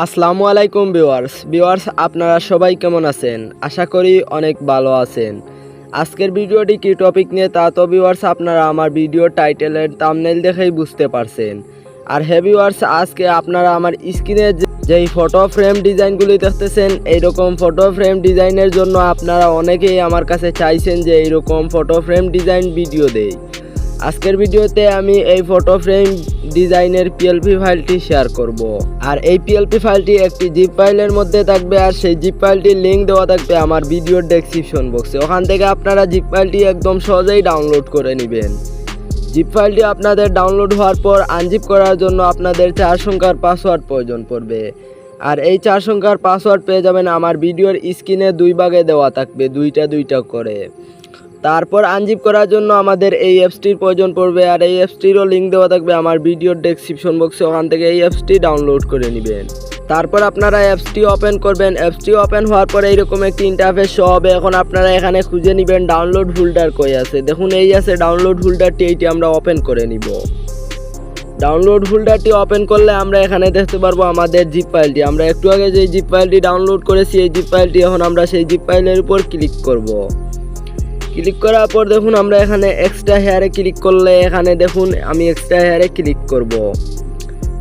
আসসালামু আলাইকুম viewers. Viewers, আপনারা সবাই কেমন আছেন? আশা করি অনেক ভালো আছেন। আজকের ভিডিওটি কি টপিক নিয়ে তা তো ভিউয়ার্স, আপনারা আমার ভিডিও টাইটেলের থাম্বনেল দেখেই বুঝতে পারছেন। আর হে ভিউয়ার্স, আজকে আপনারা আমার স্ক্রিনে যেই ফটো ফ্রেম ডিজাইনগুলি দেখতেছেন, এইরকম ফটো ফ্রেম ডিজাইনের জন্য আপনারা অনেকেই আমার কাছে চাইছেন যে এইরকম ফটো ফ্রেম ডিজাইন ভিডিও দেই। আজকের ভিডিওতে আমি এই ফটো ফ্রেম ডিজাইনের পিএলপি ফাইলটি শেয়ার করব। আর এই পিএলপি ফাইলটি একটি জিপ ফাইলের মধ্যে থাকবে, আর সেই জিপ ফাইলটির লিঙ্ক দেওয়া থাকবে আমার ভিডিওর ডেসক্রিপশন বক্সে ওখান থেকে আপনারা জিপ ফাইলটি একদম সহজেই ডাউনলোড করে নেবেন। জিপ ফাইলটি আপনাদের ডাউনলোড হওয়ার পর আনজিপ করার জন্য আপনাদের চার সংখ্যার পাসওয়ার্ড প্রয়োজন পড়বে। আর এই চার সংখ্যার পাসওয়ার্ড পেয়ে যাবেন আমার ভিডিওর স্ক্রিনে দুই ভাগে দেওয়া থাকবে, দুইটা দুইটা করে। তারপর আনজিপ করার জন্য আমাদের এই অ্যাপসটির প্রয়োজন পড়বে আর এই অ্যাপসটিরও লিঙ্ক দেওয়া থাকবে আমার ভিডিওর ডেসক্রিপশন বক্সে ওখান থেকে এই অ্যাপসটি ডাউনলোড করে নেবেন। তারপর আপনারা অ্যাপসটি ওপেন করবেন। অ্যাপসটি ওপেন হওয়ার পরে এইরকম একটি ইন্টারফেস শো হবে। এখন আপনারা এখানে খুঁজে নেবেন ডাউনলোড হোল্ডার কই আছে। দেখুন, এই আছে ডাউনলোড হোল্ডারটি এইটি আমরা ওপেন করে নিব। ডাউনলোড ফোল্ডারটি ওপেন করলে আমরা এখানে দেখতে পারব আমাদের জিপ ফাইলটি আমরা একটু আগে যে জিপ ফাইলটি ডাউনলোড করেছি, এই জিপ ফাইলটি এখন আমরা সেই জিপ ফাইলের উপর ক্লিক করব। ক্লিক করার পর দেখুন আমরা এখানে এক্সট্রা হেয়ারে ক্লিক করলে এখানে দেখুন আমি এক্সট্রা হেয়ারে ক্লিক করব।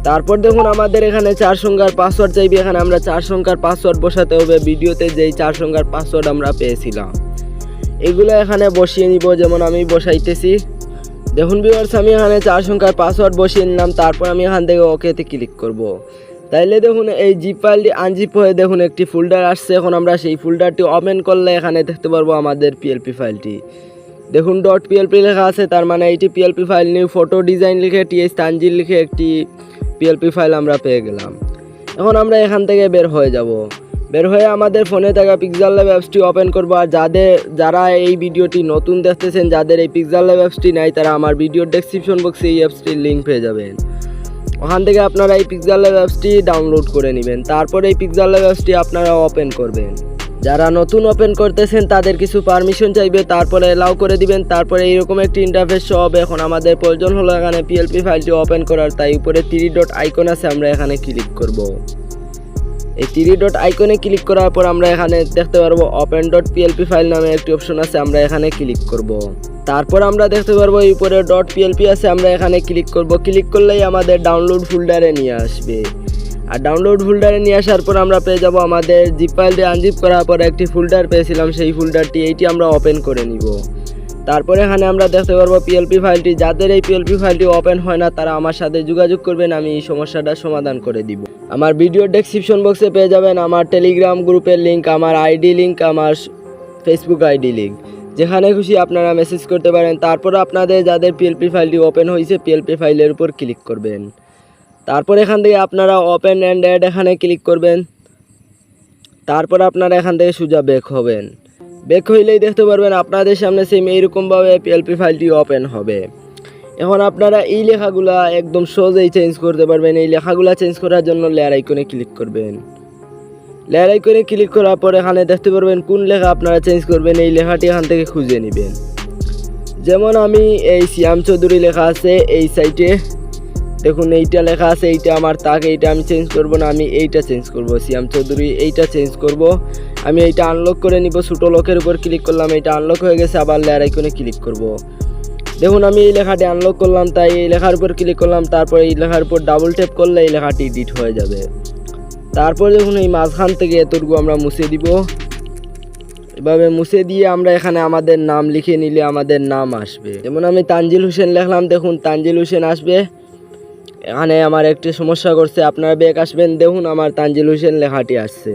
তারপর দেখুন আমাদের এখানে চার সংখ্যার পাসওয়ার্ড চাইবে, এখানে আমরা চার সংখ্যার পাসওয়ার্ড বসাতে হবে। ভিডিওতে যেই চার সংখ্যার পাসওয়ার্ড আমরা পেয়েছিলাম। এগুলো এখানে বসিয়ে নিব, যেমন আমি বসাইতেছি। দেখুন ভিউয়ার্স আমি এখানে চার সংখ্যার পাসওয়ার্ড বসিয়ে নিলাম, তারপর আমি এখান থেকে ওকেতে ক্লিক করব। তাইলে দেখুন, এই জিপ ফাইলটি আনজিপ হয়ে দেখুন, একটি ফোল্ডার আসছে। এখন আমরা সেই ফোল্ডারটি ওপেন করলে এখানে দেখতে পারব আমাদের পিএলপি ফাইলটি। দেখুন ডট পিএলপি লেখা আছে, তার মানে এইটি PLP file new photo design লিখে টিএস তানজিল লিখে একটি পিএলপি ফাইল আমরা পেয়ে গেলাম। এখন আমরা এখান থেকে বের হয়ে যাব। বের হয়ে আমাদের ফোনে থাকা পিক্সেল ল্যাব অ্যাপসটি ওপেন করব, আর যাদের, যারা এই ভিডিওটি নতুন দেখতেছেন, যাদের এই পিক্সেল ল্যাব অ্যাপসটি নাই, তারা আমার ভিডিওর ডেসক্রিপশন বক্সে এই অ্যাপসটির লিঙ্ক পেয়ে যাবেন। ওখান থেকে আপনারা এই পিক্সেল ল্যাব অ্যাপসটি ডাউনলোড করে নেবেন। তারপর এই পিক্সেল ল্যাব অ্যাপসটি আপনারা ওপেন করবেন। যারা নতুন ওপেন করতেছেন, তাদের কিছু পারমিশন চাইবে, তারপরে এলাও করে দিবেন। তারপরে এইরকম একটি ইন্টারফেস হবে। এখন আমাদের প্রয়োজন হলো এখানে পিএলপি ফাইলটি ওপেন করার। তাই উপরে থ্রি ডট আইকন আছে, আমরা এখানে ক্লিক করব। এই থ্রি ডট আইকনে ক্লিক করার পর আমরা এখানে দেখতে পারব ওপেন ডট পিএলপি ফাইল নামে একটি অপশন আছে, আমরা এখানে ক্লিক করব। তারপর আমরা দেখতে পারব এই উপরে ডট পিএলপি আছে, আমরা এখানে ক্লিক করব। ক্লিক করলেই আমাদের ডাউনলোড ফোল্ডারে নিয়ে আসবে। আর ডাউনলোড ফোল্ডারে নিয়ে আসার পর আমরা পেয়ে যাব আমাদের জিপ ফাইলটি আনজিপ করার পর একটি ফোল্ডার পেয়েছিলাম, সেই ফোল্ডারটি এইটি আমরা ওপেন করে নিব। তারপরে এখানে আমরা দেখতে পারব পিএলপি ফাইলটি যাদের এই পিএলপি ফাইলটি ওপেন হয় না, তারা আমার সাথে যোগাযোগ করবেন, আমি এই সমস্যাটা সমাধান করে দিব। আমার ভিডিও ডেসক্রিপশন বক্সে পেয়ে যাবেন আমার টেলিগ্রাম গ্রুপের লিঙ্ক আমার আইডি লিঙ্ক আমার ফেসবুক আইডি লিঙ্ক যেখানে খুশি আপনারা মেসেজ করতে পারেন। তারপর আপনাদের যাদের পিএলপি ফাইলটি ওপেন হয়েছে পিএলপি ফাইলের উপর ক্লিক করবেন। তারপর এখান থেকে আপনারা ওপেন অ্যান্ড অ্যাড এখানে ক্লিক করবেন। তারপর আপনারা এখান থেকে সোজা বেক হবেন। বেক হইলেই দেখতে পারবেন আপনাদের সামনে সেম এইরকমভাবে পিএলপি ফাইলটি ওপেন হবে। এখন আপনারা এই লেখাগুলা একদম সহজেই চেঞ্জ করতে পারবেন। এই লেখাগুলা চেঞ্জ করার জন্য লেয়ার আইকনে ক্লিক করবেন। লেয়ার আইকনে ক্লিক করার পর এখানে দেখতে পারবেন কোন লেখা আপনারা চেঞ্জ করবেন, এই লেখাটি এখান থেকে খুঁজে নেবেন। যেমন আমি এই শ্যাম চৌধুরী লেখা আছে এই সাইটে দেখুন এইটা লেখা আছে, এইটা আমার তাক, এইটা আমি চেঞ্জ করব না, আমি এইটা চেঞ্জ করব। শ্যাম চৌধুরী, এইটা চেঞ্জ করব। আমি এইটা আনলক করে নিব, ছোটো লকের উপর ক্লিক করলাম, এইটা আনলক হয়ে গেছে, আবার লেয়ার আইকনে ক্লিক করব। দেখুন আমি এই লেখাটি আনলক করলাম, তাই এই লেখার উপর ক্লিক করলাম, তারপর এই লেখার উপর ডাবল ট্যাপ করলে এই লেখাটি এডিট হয়ে যাবে। তারপর দেখুন এই মাঝখান থেকে এতটুকু আমরা মুছে দিব, এভাবে মুছে দিয়ে আমরা এখানে আমাদের নাম লিখে নিলে আমাদের নাম আসবে। যেমন আমি তানজিল হোসেন লিখলাম, দেখুন তানজিল হোসেন আসবে। এখানে আমার একটি সমস্যা করছে, আপনারা বেক আসবেন, দেখুন আমার তানজিল হোসেন লেখাটি আসছে।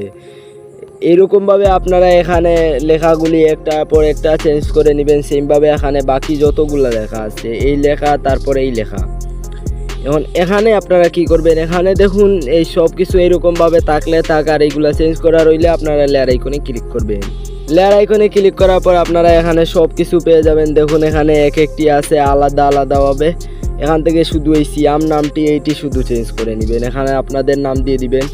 এইরকমভাবে আপনারা এখানে লেখাগুলি একটার পর একটা চেঞ্জ করে নেবেন, সেমভাবে এখানে বাকি যতগুলো লেখা আছে, এই লেখা, তারপরে এই লেখা। এখন এখানে আপনারা কি করবেন? এখানে দেখুন, এই সব কিছু এইরকমভাবে থাকলে থাক আর এইগুলো চেঞ্জ করা রইলে আপনারা লেয়ার আইকনে ক্লিক করবেন। লেয়ার আইকনে ক্লিক করার পর আপনারা এখানে সব কিছু পেয়ে যাবেন। দেখুন, এখানে এক একটি আছে আলাদা আলাদাভাবে। এখান থেকে শুধু এই সিয়াম নামটি, এইটি শুধু চেঞ্জ করে নেবেন। এখানে আপনাদের নাম দিয়ে দিবেন।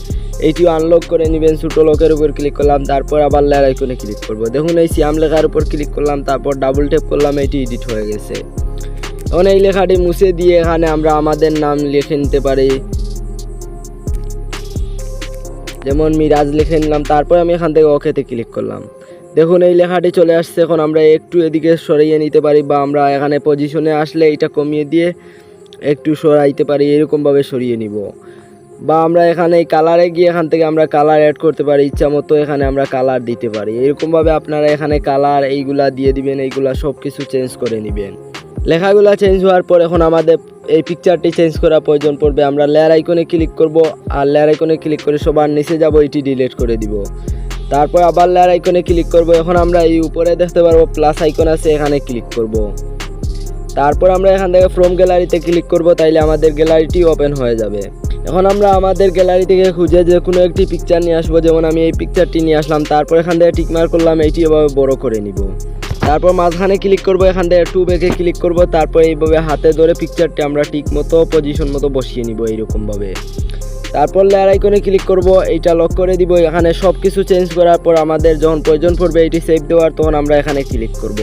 এইটিও আনলক করে নেবেন। ছোটো লোকের উপর ক্লিক করলাম, তারপর আবার লেয়ার আইকনে ক্লিক করব। দেখুন, এই সিয়াম লেখার উপর ক্লিক করলাম, তারপর ডাবল ট্যাপ করলাম এটি এডিট হয়ে গেছে। এখন এই লেখাটি মুছে দিয়ে এখানে আমরা আমাদের নাম লিখে নিতে পারি। যেমন মিরাজ লিখে নিলাম, তারপর আমি এখান থেকে ওকেতে ক্লিক করলাম। দেখুন, এই লেখাটি চলে আসছে। এখন আমরা একটু এদিকে সরিয়ে নিতে পারি বা আমরা এখানে পজিশনে আসলে এটা কমিয়ে দিয়ে একটু সরাইতে পারি, এরকমভাবে সরিয়ে নিব। বা আমরা এখানে এই কালারে গিয়ে এখান থেকে আমরা কালার অ্যাড করতে পারি, ইচ্ছা মতো এখানে আমরা কালার দিতে পারি। এরকমভাবে আপনারা এখানে কালার এইগুলা দিয়ে দিবেন, এইগুলা সব কিছু চেঞ্জ করে নেবেন। লেখাগুলা চেঞ্জ হওয়ার পর এখন আমাদের এই পিকচারটি চেঞ্জ করা প্রয়োজন পড়বে। আমরা লেয়ার আইকনে ক্লিক করব আর লেয়ার আইকনে ক্লিক করে সবার নিচে যাব, এটি ডিলিট করে দিব। তারপর আবার লেয়ার আইকনে ক্লিক করব। এখন আমরা এই উপরে দেখতে পারব প্লাস আইকন আছে, এখানে ক্লিক করব। তারপর আমরা এখান থেকে ফ্রম গ্যালারিতে ক্লিক করব, তাইলে আমাদের গ্যালারিটি ওপেন হয়ে যাবে। এখন আমরা আমাদের গ্যালারি থেকে খুঁজে যে কোনো একটি পিকচার নিয়ে আসব। যেমন আমি এই পিকচারটি নিয়ে আসলাম, তারপর এখান থেকে টিকমার করলাম এইটি এভাবে বড় করে নিব। তারপর মাঝখানে ক্লিক করব, এখান থেকে টু ব্যাকে ক্লিক করব, তারপর এইভাবে হাতে ধরে পিকচারটি আমরা ঠিক মতো পজিশন মতো বসিয়ে নিব এইরকমভাবে। তারপর লেয়ার আইকনে ক্লিক করব, এইটা লক করে দিব, এখানে সব কিছু চেঞ্জ করার পর আমাদের যখন প্রয়োজন পড়বে এটি সেভ দেওয়ার, তখন আমরা এখানে ক্লিক করব।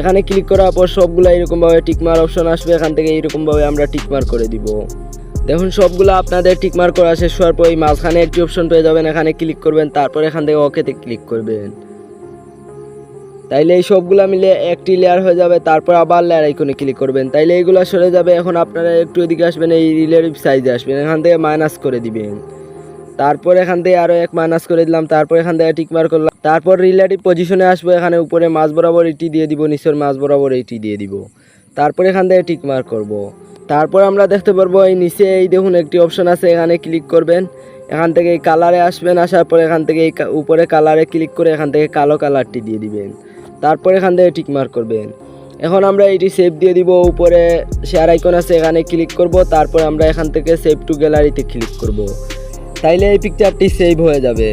এখানে ক্লিক করার পর সবগুলো এরকমভাবে টিকমার অপশন আসবে, এখান থেকে এইরকমভাবে আমরা টিকমার করে দিব। দেখুন, সবগুলো আপনাদের টিকমার করা শেষ হওয়ার পর এই মাঝখানে একটি অপশন পেয়ে যাবেন, এখানে ক্লিক করবেন, তারপর এখান থেকে ওকেতে ক্লিক করবেন। তাইলে এই সবগুলা মিলে একটি লেয়ার হয়ে যাবে, তারপর আবার লেয়ার আইকনে ক্লিক করবেন। তাইলে এইগুলো সরে যাবে, এখন আপনারা একটু এদিকে আসবেন, এই রিলেটিভ সাইজে আসবেন, এখান থেকে মাইনাস করে দিবেন। তারপর এখান থেকে আরও এক মাইনাস করে দিলাম, তারপর এখান থেকে টিকমার করলাম। তারপর রিলেটিভ পজিশনে আসব, এখানে উপরে মাছ বরাবর এটি দিয়ে দিব, নিচের মাছ বরাবর এটি দিয়ে দিব। তারপর এখান থেকে টিকমার করব। তারপর আমরা দেখতে পারব, এই নিচে এই দেখুন একটি অপশন আছে, এখানে ক্লিক করবেন। এখান থেকে এই কালারে আসবেন, আসার পর এখান থেকে এই উপরে কালারে ক্লিক করে এখান থেকে কালো কালারটি দিয়ে দিবেন। তারপর এখান থেকে টিকমার করবেন। এখন আমরা এটি সেভ দিয়ে দিব, উপরে শেয়ার আইকন আছে, এখানে ক্লিক করব, তারপর আমরা এখান থেকে সেভ টু গ্যালারিতে ক্লিক করব। তাইলে এই পিকচারটি সেভ হয়ে যাবে।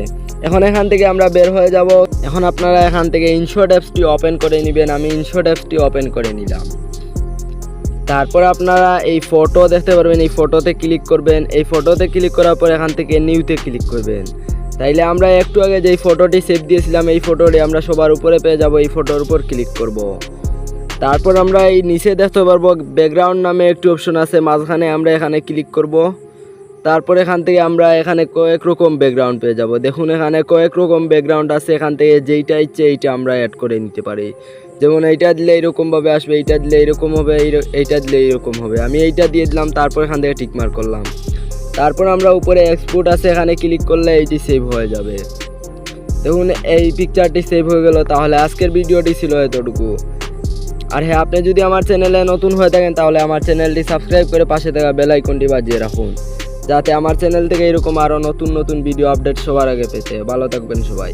এখন এখান থেকে আমরা বের হয়ে যাব। এখন আপনারা এখান থেকে ইনশর্ট অ্যাপসটি ওপেন করে নেবেন, আমি ইনশর্ট অ্যাপসটি ওপেন করে নিলাম। তারপর আপনারা এই ফটো দেখতে পারবেন, এই ফটোতে ক্লিক করবেন। এই ফটোতে ক্লিক করার পর এখান থেকে নিউতে ক্লিক করবেন। তাইলে আমরা একটু আগে যেই ফটোটি সেভ দিয়েছিলাম, এই ফটোটি আমরা সবার উপরে পেয়ে যাব, এই ফটোর উপর ক্লিক করব। তারপর আমরা এই নিচে দেখতে পারব ব্যাকগ্রাউন্ড নামে একটি অপশন আছে, মাঝখানে আমরা এখানে ক্লিক করব। তারপর এখান থেকে আমরা এখানে কয়েক রকম ব্যাকগ্রাউন্ড পেয়ে যাব দেখুন, এখানে কয়েক রকম ব্যাকগ্রাউন্ড আছে, এখান থেকে যেইটা ইচ্ছে এইটা আমরা অ্যাড করে নিতে পারি যেমন এইটা দিলে এরকমভাবে আসবে, এইটা দিলে এরকম হবে এইটা দিলে এরকম হবে আমি এইটা দিয়ে দিলাম, তারপর এখান থেকে টিকমার করলাম তারপর আমরা উপরে এক্সপোর্ট আছে, এখানে ক্লিক করলে এইটি সেভ হয়ে যাবে। দেখুন, এই পিকচারটি সেভ হয়ে গেল, তাহলে আজকের ভিডিওটি ছিল এতটুকু। আর হ্যাঁ আপনি যদি আমার চ্যানেলে নতুন হয়ে থাকেন, তাহলে আমার চ্যানেলটি সাবস্ক্রাইব করে পাশে থাকা বেল আইকনটি বাজিয়ে রাখুন। যাতে আমার চ্যানেল থেকে এরকম আরও নতুন নতুন ভিডিও আপডেট সবার আগে পেতে। ভালো থাকবেন সবাই।